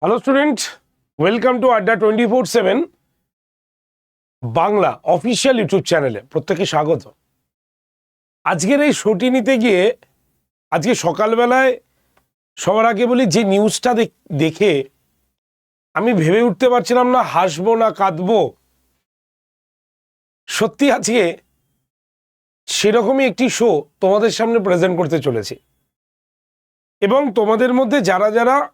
Hello student welcome to Adda twenty four seven Bangla official YouTube চ্যানেলে প্রত্যেকে স্বাগত। আজকের এই শোটি নিতে গিয়ে আজকে সকালবেলায় সবার আগে বলি, যে নিউজটা দেখ- আমি ভেবে উঠতে পারছিলাম না, হাসবো না, কাঁদবো। সত্যি আজকে সেরকমই একটি শো তোমাদের সামনে প্রেজেন্ট করতে চলেছি। এবং তোমাদের মধ্যে যারা যারা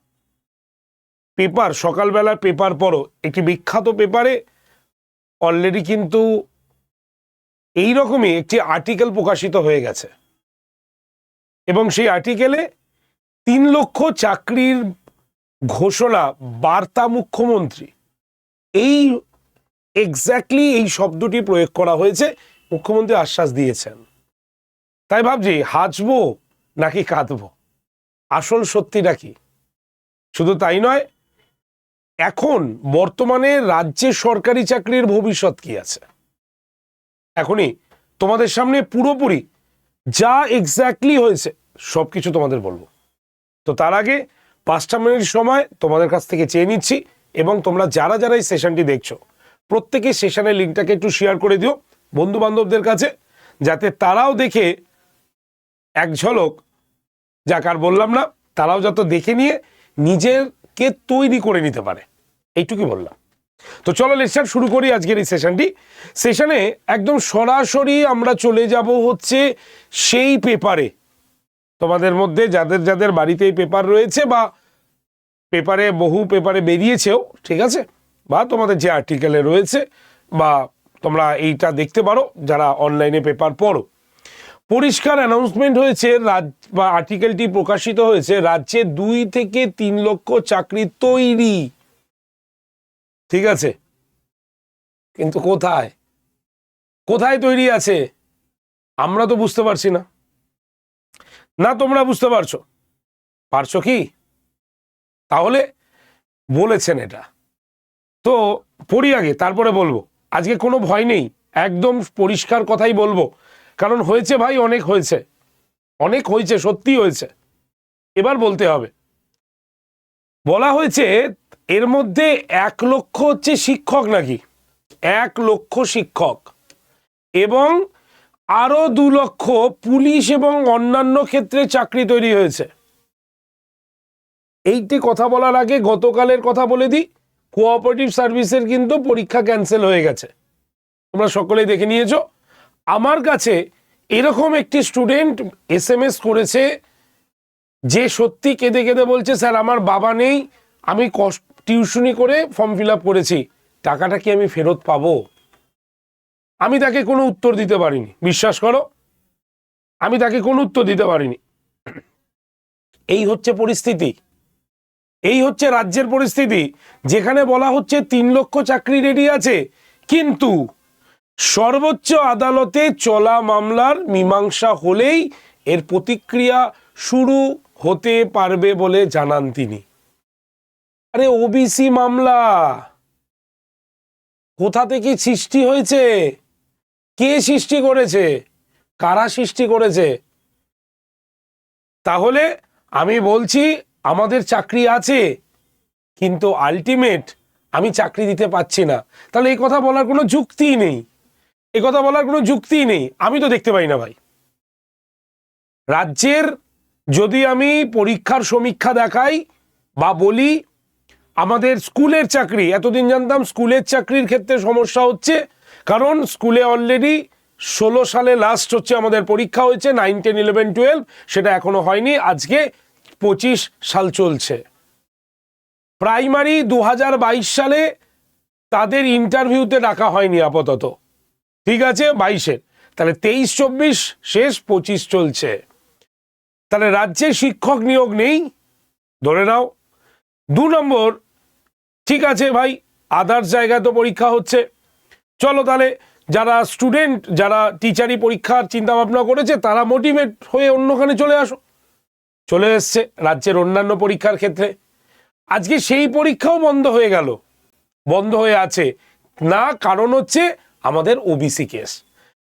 পেপার সকালবেলা পেপার পড়ো। একটি বিখ্যাত পেপারে অলরেডি কিন্তু এই রকমই একটি আর্টিকেল প্রকাশিত হয়ে গেছে। এবং সেই আর্টিকেলে তিন লক্ষ চাকরির ঘোষণা, বার্তা মুখ্যমন্ত্রী। এই এক্স্যাক্টলি এই শব্দটি প্রয়োগ করা হয়েছে, মুখ্যমন্ত্রী আশ্বাস দিয়েছেন। তাই ভাবছি, হাসবো নাকি কাঁদবো? আসল সত্যিটা কি? শুধু তাই নয় এখন বর্তমানে রাজ্যে সরকারি চাকরির ভবিষ্যৎ কি আছে? এখনই তোমাদের সামনে পুরোপুরি যা এক্স্যাক্টলি হয়েছে সব কিছু তোমাদের বলব। তো তার আগে পাঁচটা মিনিট সময় তোমাদের কাছ থেকে চেয়ে নিচ্ছি এবং তোমরা যারা যারা এই সেশনটি দেখছ, প্রত্যেকে সেশনের লিঙ্কটাকে একটু শেয়ার করে দিও বন্ধু বান্ধবদের কাছে, যাতে তারাও দেখে এক ঝলক, যাক আর বললাম না, তারাও যত দেখে নিয়ে নিজেরকে তৈরি করে নিতে পারে? এইটুকুই বললাম। তো চলো লেকচার শুরু করি আজকের এই সেশনটি সেশনে একদম সরাসরি আমরা চলে যাব হচ্ছে সেই পেপারে। তোমাদের মধ্যে যাদের যাদের বাড়িতে এই পেপার রয়েছে বা পেপারে বহু পেপারে বেরিয়েছেও, ঠিক আছে? বা তোমাদের যে আর্টিকেলে রয়েছে বা তোমরা এইটা দেখতে পারো, যারা অনলাইনে পেপার পড়ো। পরিষ্কার অ্যানাউন্সমেন্ট হয়েছে, রাজ, বা আর্টিকেলটি প্রকাশিত হয়েছে, রাজ্যে দুই থেকে তিন লক্ষ চাকরি তৈরি। ঠিক আছে? কিন্তু কোথায়? কোথায় তৈরি আছে? আমরা তো বুঝতে পারছি না। না, তোমরা বুঝতে পারছ। পারছ কি? তাহলে বলেছেন এটা। তো পড়ি আগে, তারপরে বলব। আজকে কোনো ভয় নেই। একদম পরিষ্কার কথাই বলব। কারণ হয়েছে ভাই, অনেক হয়েছে। অনেক হয়েছে সত্যি হয়েছে। এবার বলতে হবে। বলা হয়েছে এর মধ্যে এক লক্ষ হচ্ছে শিক্ষক নাকি? এক লক্ষ শিক্ষক। এবং আরও দু লক্ষ পুলিশ এবং অন্যান্য ক্ষেত্রে চাকরি তৈরি হয়েছে। এইটি কথা বলার আগে গতকালের কথা বলে দিই কোঅপারেটিভ সার্ভিসের কিন্তু পরীক্ষা ক্যান্সেল হয়ে গেছে। তোমরা সকলেই দেখে নিয়েছো। আমার কাছে এরকম একটি স্টুডেন্ট এস এম এস করেছে যে সত্যি কেঁদে কেঁদে বলছে, স্যার, আমার বাবা নেই, আমি কষ্ট টিউশনি করে ফর্ম ফিল আপ করেছি, টাকাটা কি আমি ফেরত পাবো? আমি তাকে কোনো উত্তর দিতে পারিনি, বিশ্বাস করো। আমি তাকে কোনো উত্তর দিতে পারিনি। এই হচ্ছে পরিস্থিতি। এই হচ্ছে রাজ্যের পরিস্থিতি। যেখানে বলা হচ্ছে তিন লক্ষ চাকরি রেডি আছে, কিন্তু সর্বোচ্চ আদালতে চলা মামলার মীমাংসা হলেই এর প্রতিক্রিয়া শুরু হতে পারবে বলে জানান তিনি। আরে ওবিসি মামলা! কোথা থেকে সৃষ্টি হয়েছে? কে সৃষ্টি করেছে? কারা সৃষ্টি করেছে? তাহলে আমি বলছি আমাদের চাকরি আছে, কিন্তু আলটিমেট আমি চাকরি দিতে পারছি না। তাহলে এই কথা বলার কোনো যুক্তিই নেই। কথা বলার কোনো যুক্তিই নেই। আমি তো দেখতে পাই না ভাই। রাজ্যের যদি আমি পরীক্ষার সমীক্ষা দেখাই বা বলি, আমাদের স্কুলের চাকরি, এতদিন জানতাম স্কুলের চাকরির ক্ষেত্রে সমস্যা হচ্ছে, কারণ স্কুলে অলরেডি ষোলো সালে লাস্ট হচ্ছে আমাদের পরীক্ষা হয়েছে নাইন টেন ইলেভেন টুয়েলভ সেটা এখনও হয়নি, আজকে পঁচিশ সাল চলছে। প্রাইমারি দু হাজার বাইশ সালে তাদের ইন্টারভিউতে ডাকা হয়নি আপাতত। ঠিক আছে, বাইশের। তাহলে তেইশ, চব্বিশ, শেষ, পঁচিশ চলছে। তাহলে রাজ্যে শিক্ষক নিয়োগ নেই, ধরে নাও। দু নম্বর, ঠিক আছে ভাই, আদার্স জায়গায় তো পরীক্ষা হচ্ছে। চলো তাহলে, যারা স্টুডেন্ট যারা টিচারি পরীক্ষার চিন্তা ভাবনা করেছে, তারা মোটিভেট হয়ে অন্যখানে চলে আসো। চলে এসছে রাজ্যের অন্যান্য পরীক্ষার ক্ষেত্রে। আজকে সেই পরীক্ষাও বন্ধ হয়ে গেল। বন্ধ হয়ে আছে। না, কারণ হচ্ছে আমাদের ওবিসি কেস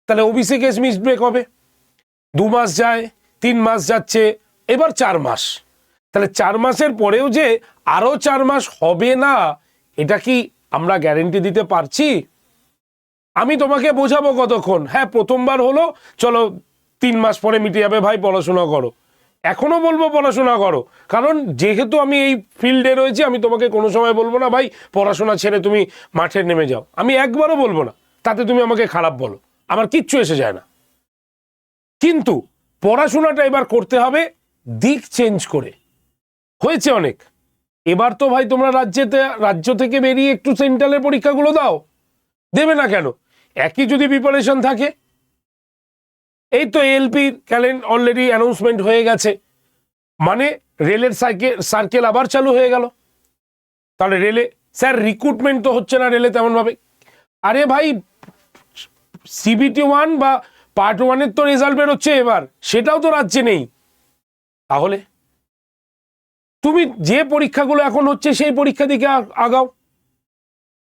তাহলে ওবিসি কেস মিস ব্রেক হবে। দু মাস যায়, তিন মাস যাচ্ছে, এবার চার মাস। তাহলে চার মাসের পরেও যে আরও চার মাস হবে না, এটা কি আমরা গ্যারেন্টি দিতে পারছি? আমি তোমাকে বোঝাবো কতক্ষণ। হ্যাঁ প্রথমবার হলো, চলো তিন মাস পরে মিটে যাবে, ভাই পড়াশোনা করো। এখনও বলব পড়াশোনা করো। কারণ যেহেতু আমি এই ফিল্ডে রয়েছি, আমি তোমাকে কোনো সময় বলব না, ভাই পড়াশোনা ছেড়ে তুমি মাঠে নেমে যাও। আমি একবারও বলব না। তাতে তুমি আমাকে খারাপ বলো। আমার কিচ্ছু এসে যায় না। কিন্তু পড়াশোনাটা এবার করতে হবে দিক চেঞ্জ করে। হয়েছে অনেক। এবার তো ভাই তোমরা রাজ্যেতে, রাজ্য থেকে বেরিয়ে একটু সেন্ট্রালের পরীক্ষাগুলো দাও। দেবে না কেন? একই যদি প্রিপারেশন থাকে। এই তো এলপির ক্যালেন্ড অলরেডি অ্যানাউন্সমেন্ট হয়ে গেছে। মানে রেলের সাইকেল সার্কেল আবার চালু হয়ে গেল। তাহলে রেলে, স্যার রিক্রুটমেন্ট তো হচ্ছে না রেলে তেমনভাবে। আরে ভাই সিবিটি ওয়ান বা পার্ট ওয়ানের তো রেজাল্ট বেরোচ্ছে এবার, সেটাও তো রাজ্যে নেই। তাহলে? তুমি যে পরীক্ষাগুলো এখন হচ্ছে সেই পরীক্ষা দিকে আগাও।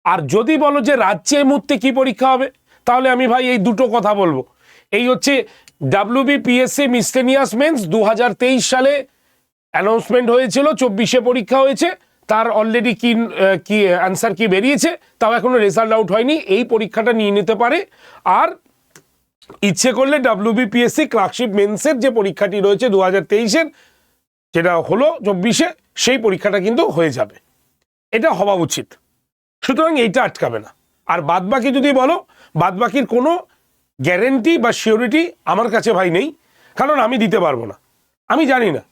আর যদি বলো যে রাজ্যে এই মুহূর্তে কি পরীক্ষা হবে, তাহলে আমি ভাই এই দুটো কথা বলব। এই হচ্ছে ডাব্লিউবি পিএসসি মিসটেনিয়াস মেন্স দু হাজার তেইশ সালে অ্যানাউন্সমেন্ট হয়েছিল, চব্বিশে পরীক্ষা হয়েছে। তার অলরেডি কি কি অ্যান্সার কি বেরিয়েছে, তাও এখনও রেজাল্ট আউট হয়নি, এই পরীক্ষাটা নিয়ে নিতে পারে। আর ইচ্ছে করলে ডাব্লিউবিপিএসসি ক্লার্কশিপ মেন্সের যে পরীক্ষাটি রয়েছে দু হাজার তেইশের, যেটা হলো চব্বিশে, সেই পরীক্ষাটা কিন্তু হয়ে যাবে। এটা হওয়া উচিত। সুতরাং এইটা আটকাবে না। আর বাদবাকি যদি বলো, বাদবাকির কোনো গ্যারেন্টি বা সিওরিটি আমার কাছে ভাই নেই। কারণ আমি দিতে পারব না। আমি জানি না।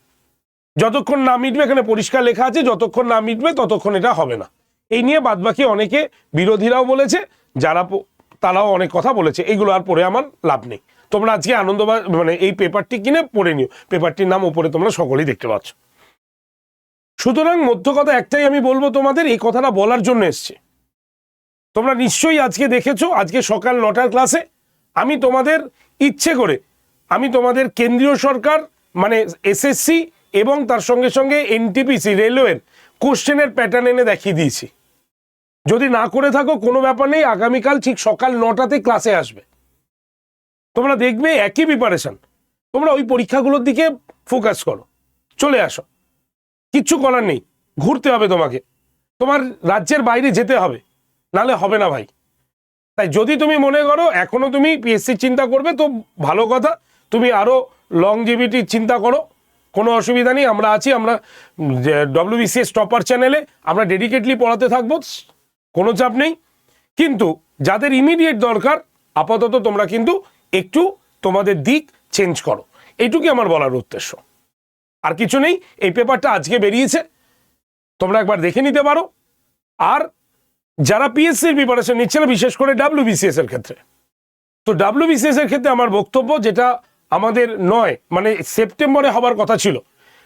যতক্ষণ না মিটবে, এখানে পরিষ্কার লেখা আছে, যতক্ষণ না মিটবে, ততক্ষণ এটা হবে না। এই নিয়ে বাদবাকি অনেকে বিরোধীরাও বলেছে, যারা তারাও অনেক কথা বলেছে, এইগুলো আর পড়ে আমার লাভ নেই। তোমরা আজকে আনন্দ মানে এই পেপারটি কিনে পড়ে নিও। পেপারটির নাম উপরে তোমরা সকলেই দেখতে পাচ্ছ। সুতরাং মধ্য কথা একটাই আমি বলব তোমাদের, এই কথাটা বলার জন্য এসছে। তোমরা নিশ্চয়ই আজকে দেখেছ, আজকে সকাল নটার ক্লাসে আমি তোমাদের ইচ্ছে করে, আমি তোমাদের কেন্দ্রীয় সরকার মানে এসএসসি এবং তার সঙ্গে সঙ্গে এনটিপিসি রেলওয়ের কোশ্চেনের প্যাটার্ন এনে দেখিয়ে দিয়েছি। যদি না করে থাকো, কোনো ব্যাপার নেই, আগামীকাল ঠিক সকাল নটাতে ক্লাসে আসবে। তোমরা দেখবে একই প্রিপারেশন তোমরা ওই পরীক্ষাগুলোর দিকে ফোকাস করো। চলে আসো। কিচ্ছু করার নেই। ঘুরতে হবে তোমাকে। তোমার রাজ্যের বাইরে যেতে হবে। নালে হবে না ভাই। তাই যদি তুমি মনে করো, এখনও তুমি পিএসসি চিন্তা করবে, তো ভালো কথা। তুমি আরও লংজিভিটির চিন্তা করো। কোনো অসুবিধা নেই, আমরা আছি, আমরা ডব্লিউবিসিএস টপার চ্যানেলে আমরা ডেডিকেটলি পড়াতে থাকব, কোনো চাপ নেই। কিন্তু যাদের ইমিডিয়েট দরকার, আপাতত তোমরা কিন্তু একটু তোমাদের দিক চেঞ্জ করো। এইটুকুই আমার বলার উদ্দেশ্য। আর কিছু নেই, এই পেপারটা আজকে বেরিয়েছে, তোমরা একবার দেখে নিতে পারো। আর যারা পিএসসির প্রিপারেশন নিচ্ছে না, বিশেষ করে ডাব্লিউবিসিএস এর ক্ষেত্রে। তো ডাব্লিউবিসিএস এর ক্ষেত্রে আমার বক্তব্য যেটা আমাদের নয় মানে সেপ্টেম্বরে হবার কথা ছিল।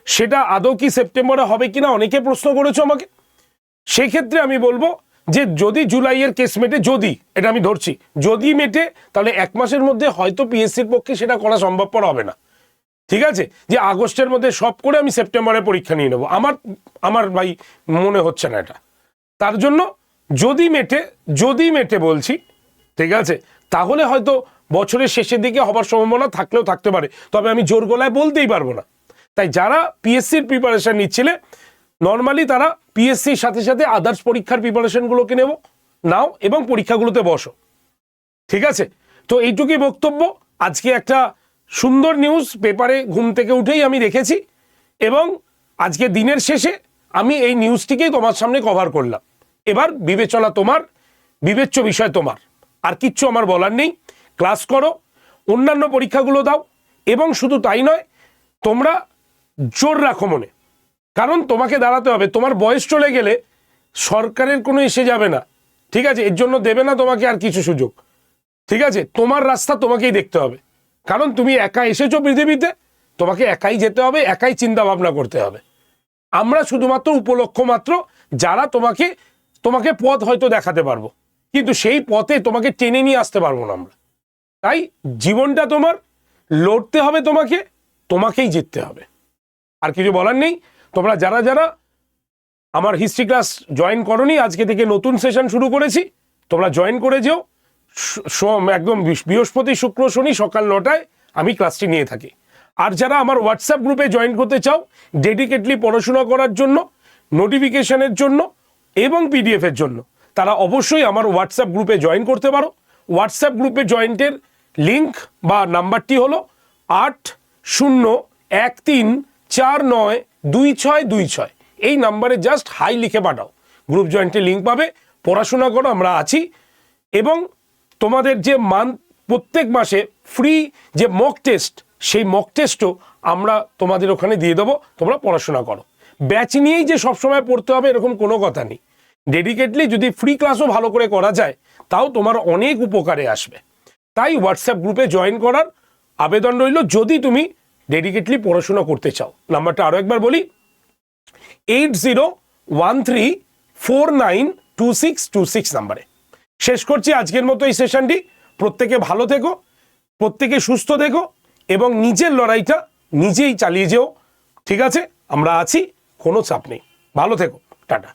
সেটা আদৌ কি সেপ্টেম্বরে হবে কিনা অনেকে প্রশ্ন করেছ আমাকে? সেই ক্ষেত্রে আমি বলব যে যদি জুলাইয়ের কেস মেটে, যদি, এটা আমি ধরছি, যদি মেটে, তাহলে এক মাসের মধ্যে হয়তো পিএসসির পক্ষে সেটা করা সম্ভবপর হবে না। ঠিক আছে? যে আগস্টের মধ্যে সব করে আমি সেপ্টেম্বরে পরীক্ষা নিয়ে নেব। আমার আমার ভাই মনে হচ্ছে না এটা। তার জন্য যদি মেটে যদি মেটে বলছি, ঠিক আছে? তাহলে হয়তো বছরের শেষের দিকে হবার সম্ভাবনা থাকলেও থাকতে পারে। তবে আমি জোর গলায় বলতেই পারব না। তাই যারা পিএসসির প্রিপারেশান নিচ্ছিলে নর্মালি তারা পিএসসির সাথে সাথে আদার্স পরীক্ষার প্রিপারেশনগুলোকে নেব। নাও এবং পরীক্ষাগুলোতে বসো। ঠিক আছে? তো এইটুকুই বক্তব্য। আজকে একটা সুন্দর নিউজ পেপারে ঘুম থেকে উঠেই আমি দেখেছি এবং আজকে দিনের শেষে আমি এই নিউজটিকেই তোমার সামনে কভার করলাম। এবার বিবেচনা তোমার, বিবেচ্য বিষয় তোমার। আর কিচ্ছু আমার বলার নেই। ক্লাস করো, অন্যান্য পরীক্ষাগুলো দাও, এবং শুধু তাই নয়, তোমরা জোর রাখো মনে। কারণ তোমাকে দাঁড়াতে হবে। তোমার বয়স চলে গেলে সরকারের কোনো এসে যাবে না। ঠিক আছে? এর জন্য দেবে না তোমাকে আর কিছু সুযোগ। ঠিক আছে? তোমার রাস্তা তোমাকেই দেখতে হবে। কারণ তুমি একা এসেছ পৃথিবীতে, তোমাকে একাই যেতে হবে, একাই চিন্তা ভাবনা করতে হবে। আমরা শুধুমাত্র উপলক্ষ মাত্র, যারা তোমাকে তোমাকে পথ হয়তো দেখাতে পারব। কিন্তু সেই পথে তোমাকে টেনে নিয়ে আসতে পারব না আমরা। তাই জীবনটা তোমার, লড়তে হবে তোমাকে, তোমাকেই জিততে হবে। আর কিছু বলার নেই। তোমরা যারা যারা আমার হিস্ট্রি ক্লাস জয়েন করনি, আজকে থেকে নতুন সেশন শুরু করেছি, তোমরা জয়েন করে যেও। একদম বৃহস্পতি, শুক্র, শনি সকাল নটায় আমি ক্লাসটি নিয়ে থাকি। আর যারা আমার হোয়াটসঅ্যাপ গ্রুপে জয়েন করতে চাও ডেডিকেটলি পড়াশোনা করার জন্য নোটিফিকেশনের জন্য এবং পিডিএফের জন্য, তারা অবশ্যই আমার হোয়াটসঅ্যাপ গ্রুপে জয়েন করতে পারো। হোয়াটসঅ্যাপ গ্রুপে জয়েন্টের লিংক বা নাম্বারটি হলো আট শূন্য এক তিন চার নয় দুই ছয় দুই ছয়। এই নাম্বারে জাস্ট হাই লিখে পাঠাও। গ্রুপ জয়েন্টে লিঙ্ক পাবে, পড়াশোনা করো, আমরা আছি। এবং তোমাদের যে মান্থ প্রত্যেক মাসে ফ্রি যে মক টেস্ট সেই মক টেস্টও আমরা তোমাদের ওখানে দিয়ে দেবো, তোমরা পড়াশোনা করো। ব্যাচ নিয়েই যে সবসময় পড়তে হবে, এরকম কোনো কথা নেই। ডেডিকেটলি যদি ফ্রি ক্লাসও ভালো করে করা যায়, তাও তোমার অনেক উপকারে আসবে। তাই হোয়াটসঅ্যাপ গ্রুপে জয়েন করার আবেদন রইল যদি তুমি ডেডিকেটলি পড়াশোনা করতে চাও। নাম্বারটা আরও একবার বলি eight zero one three four nine two six two six নাম্বারে। শেষ করছি আজকের মতো এই সেশনটি প্রত্যেকে ভালো থেকো, প্রত্যেকে সুস্থ থেকো এবং নিজের লড়াইটা নিজেই চালিয়ে যেও। ঠিক আছে? আমরা আছি, কোনো চাপ নেই। ভালো থেকো। টাটা।